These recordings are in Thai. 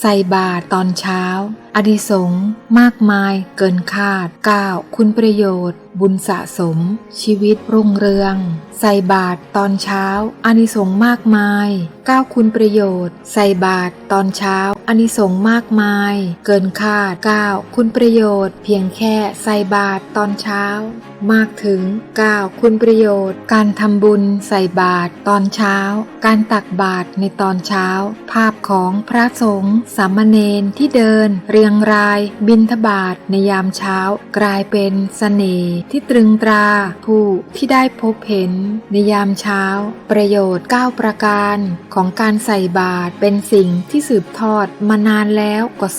ใส่บาตรตอนเช้า อดิสงมากมายเกินคาด 9. คุณประโยชน์ บุญสะสม ชีวิตรุ่งเรือง ใส่บาตรตอนเช้าอานิสงส์มากมาย 9. คุณประโยชน์ ใส่บาตรตอนเช้าอานิสงส์มากมาย เกินคาด 9. คุณประโยชน์ เพียงแค่ใส่บาตรตอนเช้า มากถึง 9. คุณประโยชน์ การทำบุญใส่บาตรตอนเช้า การตักบาตรในตอนเช้า ภาพของพระสงฆ์สามเณรที่เดินเรียงรายบินทบาทในยามเช้า กลายเป็นสเสน่ห์ที่ตรึงตราผู้ที่ได้พบเห็นในยามเช้า ประโยชน์ 9 ประการของการใส่บาตรเป็นสิ่งที่สืบทอดมานานแล้วกว่า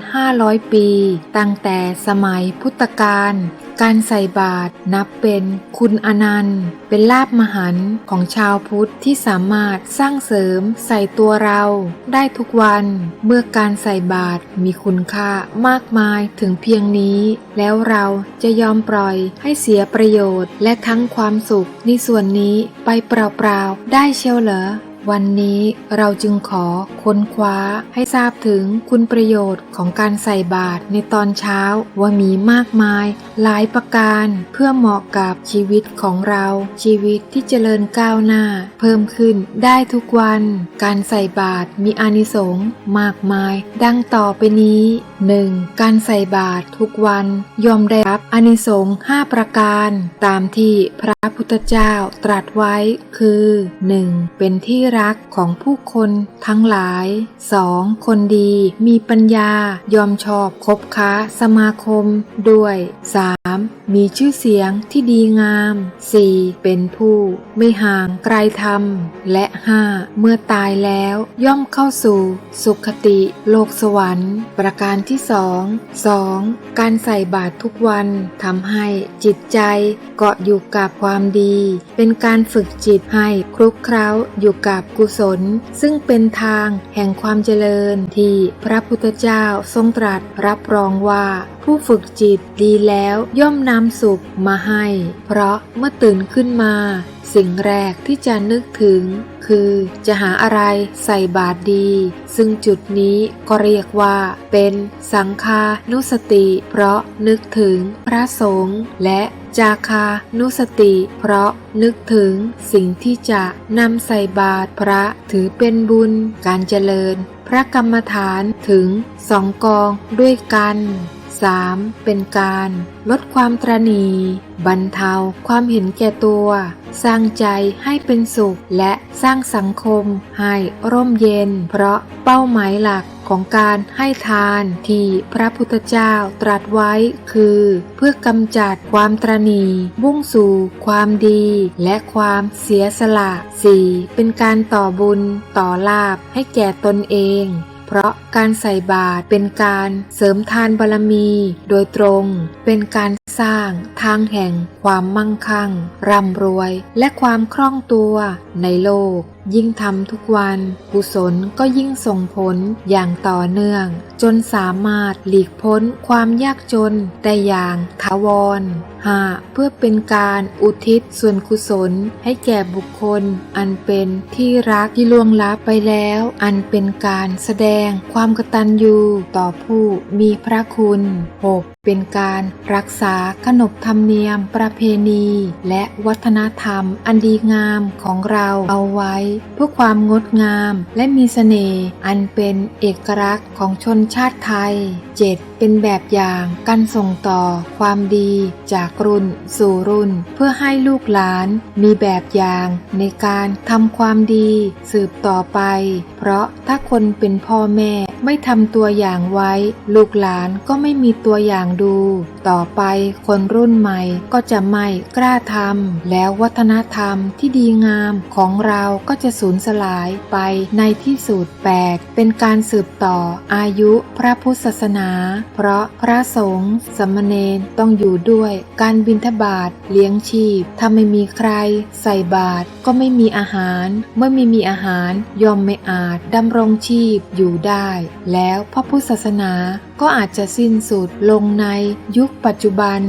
2,500 ปี ตั้งแต่สมัยพุทธกาล การใส่บาตรนับเป็นคุณอนันต์ เป็นลาบมหันต์ของชาวพุทธที่สามารถสร้างเสริมใส่ตัวเราได้ทุกวัน เมื่อการใส่บาตรมีคุณค่ามากมายถึงเพียงนี้ แล้วเราจะยอมปล่อยให้เสียประโยชน์ และทั้งความสุขในส่วนนี้ไปเปล่าๆได้เชียวเหรอ วันนี้เราจึงขอค้นคว้าให้ทราบถึงคุณประโยชน์ของการใส่บาตรในตอนเช้าว่ามีมากมาย หลายประการเพื่อเหมาะกับชีวิตของเราชีวิตที่เจริญก้าวหน้า เพิ่มขึ้นได้ทุกวัน การใส่บาตรมีอานิสงส์มากมาย ดังต่อไปนี้ 1. การใส่บาตรทุกวันยอมได้รับอานิสงส์5ประการ ตามที่พระพุทธเจ้าตรัสไว้คือ 1. เป็นที่รักของผู้คนทั้งหลาย 2. คนดีมีปัญญายอมชอบคบค้าสมาคมด้วย 3. มีชื่อเสียงที่ดีงาม 4. เป็นผู้ไม่ห่างไกลธรรม และ 5. เมื่อตายแล้วย่อมเข้าสู่สุขติโลกสวรรค์ ประการที่2 2. การใส่บาตรทุกวันทำให้จิตใจเกาะอยู่กับความดี เป็นการฝึกจิตให้คลุกเคล้าอยู่กับกับกุศล ซึ่งเป็นทางแห่งความเจริญที่พระพุทธเจ้าทรงตรัสรับรองว่าผู้ฝึกจิตดีแล้วย่อมนำสุขมาให้ เพราะเมื่อตื่นขึ้นมา สิ่งแรกที่จะนึกถึง คือจะหาอะไรใส่บาตรดี ซึ่งจุดนี้ก็เรียกว่า เป็นสังคานุสติ เพราะนึกถึงพระสงฆ์และจาคานุสติ เพราะนึกถึงสิ่งที่จะนำใส่บาตรพระถือเป็นบุญการเจริญ พระกรรมฐานถึงสองกองด้วยกัน 3. เป็นการลดความตรณีบรรเทาความเห็นแก่ตัว สร้างใจให้เป็นสุข และสร้างสังคมให้ร่มเย็น เพราะเป้าหมายหลักของการให้ทานที่พระพุทธเจ้าตรัสไว้คือ เพื่อกำจัดความตรณีมุ่งสู่ความดี และความเสียสละ 4. เป็นการต่อบุญต่อลาบให้แก่ตนเอง เพราะการใส่บาตรเป็นการเสริมทานบารมี โดยตรง เป็นการสร้างทางแห่งความมั่งคั่ง ร่ำรวย และความคล่องตัวในโลก ยิ่งทำทุกวัน กุศลก็ยิ่งส่งผลอย่างต่อเนื่อง จนสามารถหลีกพ้นความยากจนได้อย่างถาวร 5. เพื่อเป็นการอุทิศส่วนกุศลให้แก่บุคคล อันเป็นที่รักที่ล่วงลับไปแล้ว อันเป็นการแสดงความกตัญญูต่อผู้มีพระคุณ 6. เป็นการรักษาขนบธรรมเนียมประเพณี และวัฒนธรรมอันดีงามของเราเอาไว้เพื่อความงดงามและมีเสน่ห์อันเป็นเอกลักษณ์ของชนชาติไทย 7. เป็นแบบอย่างการส่งต่อความดีจากรุ่นสู่รุ่น เพื่อให้ลูกหลานมีแบบอย่างในการทำความดีสืบต่อไป เพราะถ้าคนเป็นพ่อแม่ไม่ทำตัวอย่างไว้ ลูกหลานก็ไม่มีตัวอย่างดู ต่อไปคนรุ่นใหม่ก็จะไม่กล้าทำแล้ววัฒนธรรมที่ดีงามของเราก็จะสูญสลายไปในที่สุด 8. เป็นการสืบต่ออายุพระพุทธศาสนาเพราะพระสงฆ์สามเณรต้องอยู่ด้วยการบิณฑบาตเลี้ยงชีพ ถ้าไม่มีใครใส่บาตรก็ไม่มีอาหาร เมื่อไม่มีอาหารยอมไม่อาจดำรงชีพอยู่ได้ แล้วพระพุทธศาสนาก็อาจจะสิ้นสุดลงในยุคปัจจุบัน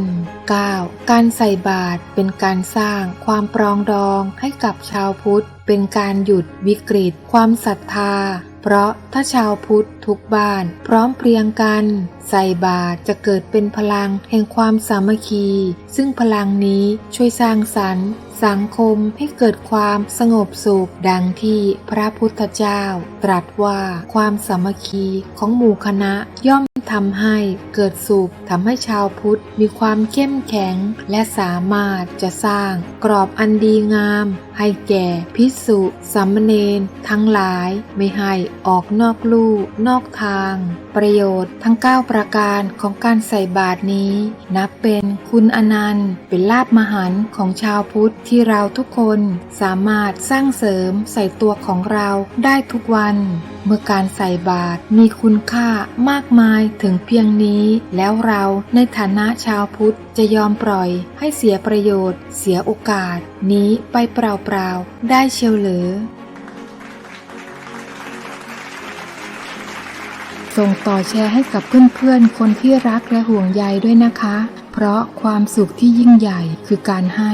9. การใส่บาตรเป็นการสร้างความปรองดองให้กับชาวพุทธ เป็นการหยุดวิกฤต ความศรัทธา เพราะถ้าชาวพุทธทุกบ้าน พร้อมเพรียงกัน ใส่บาตรจะเกิดเป็นพลังแห่งความสามัคคี ซึ่งพลังนี้ช่วยสร้างสรรค์สังคมให้เกิดความสงบสุข ดังที่พระพุทธเจ้า ตรัสว่าความสามัคคีของหมู่คณะย่อม ทำให้เกิดสุขทำให้ชาวพุทธมีความเข้มแข็ง และสามารถจะสร้างกรอบอันดีงาม ให้แก่พิสุสามเณรทั้งหลายไม่ให้ออกนอกลู่นอกทาง ประโยชน์ทั้ง 9 ประการของการใส่บาตรนี้ นับเป็นคุณอนันต์ เป็นลาบมหันของชาวพุทธที่เราทุกคนสามารถสร้างเสริมใส่ตัวของเราได้ทุกวันเมื่อการใส่บาตรมีคุณค่ามากมายถึงเพียงนี้ แล้วเราในฐานะชาวพุทธจะยอมปล่อยให้เสียประโยชน์ เสียโอกาส นี้ไปเปล่าๆได้เชียวหรือส่งต่อแชร์ให้กับเพื่อนๆ คนที่รักและห่วงใยด้วยนะคะ เพราะความสุขที่ยิ่งใหญ่คือการให้